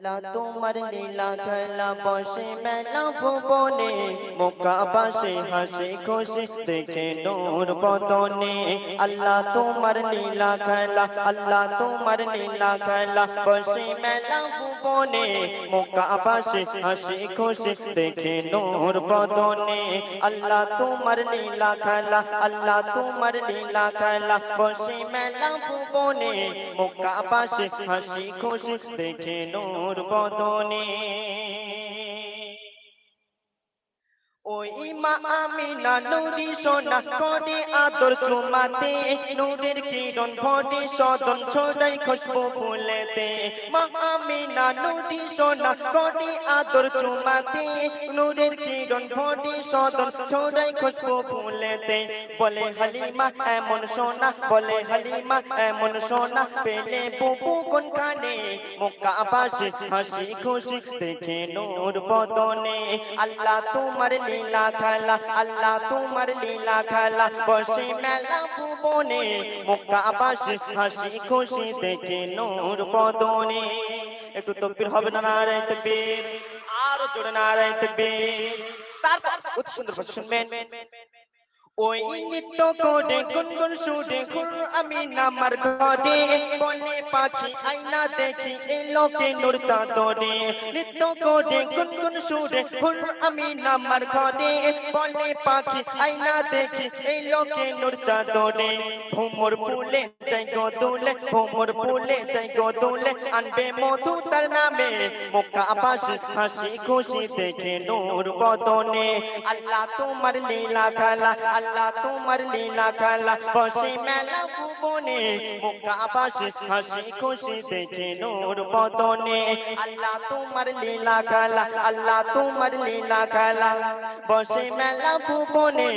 আল্লাহ তোমার লীলা খেলা বসে মেলা ভুবনে মোকা বাসে হাসি খুশি দেখে নূর বদনে আল্লাহ তোমার লীলা খেলা আল্লাহ তোমার লীলা খেলা বসে মেলা ভুবনে মোকা বাসে হাসি খুশি দেখে নূর বদনে আল্লাহ তোমার লীলা খেলা আল্লাহ তোমার লীলা খেলা বসে মেলা ভুবনে মোকা বাসে হাসি খুশি দেখে নূর বদনে মা আমি না নুরি সোনা করে আদর চুমাতে নূরের কিরণ ভরে সদন ছড়াই খুশবু ফুলেতে। মা আমি না নুরি সোনা করে আদর চুমাতে নূরের কিরণ ভরে সদন ছড়াই খুশবু ফুলেতে। বলে হালিমা, এমন সোনা, বলে হালিমা, এমন সোনা পেলে বুবু কোন খানে মুক্কা হাসি খুশি দেখে নূর বদনে। আল্লাহ তোমার লীলা খেলা, আল্লাহ তোমার লীলা খেলা। বসে মেলা ভুবনে মুক্তাবাস হাসি খুশি দেখে নূর বদনে একটু তকবীর হবে না নারায়ণ তকবীর? আরও জোরে নারায়ণ তকবীর। তারপর অতি সুন্দর শুনবেন। ওই নিত্য করে গুনগুন সুরে ঘুর আমি নামার ঘরে। বলে পাখি আইনা দেখি এই লোকে নূর চাঁদরে। নিত্য করে গুনগুন সুরে ঘুর আমি নামার ঘরে। বলে পাখি আইনা দেখি এই লোকে নূর চাঁদরে। ফুলে ফুলে আনবে মধু তার নামে মোকা হাসি খুশি দেখে বদনে। আল্লাহ তোমার লীলা খেলা তোমার লীলা খেলা বসে মেলা ভুবনে মুখা বাসে হাসি খুশি দেখে নূর বদনে আল্লাহ তোমার লীলা খেলা আল্লাহ তোমার লীলা খেলা বসে মেলা ভুবনে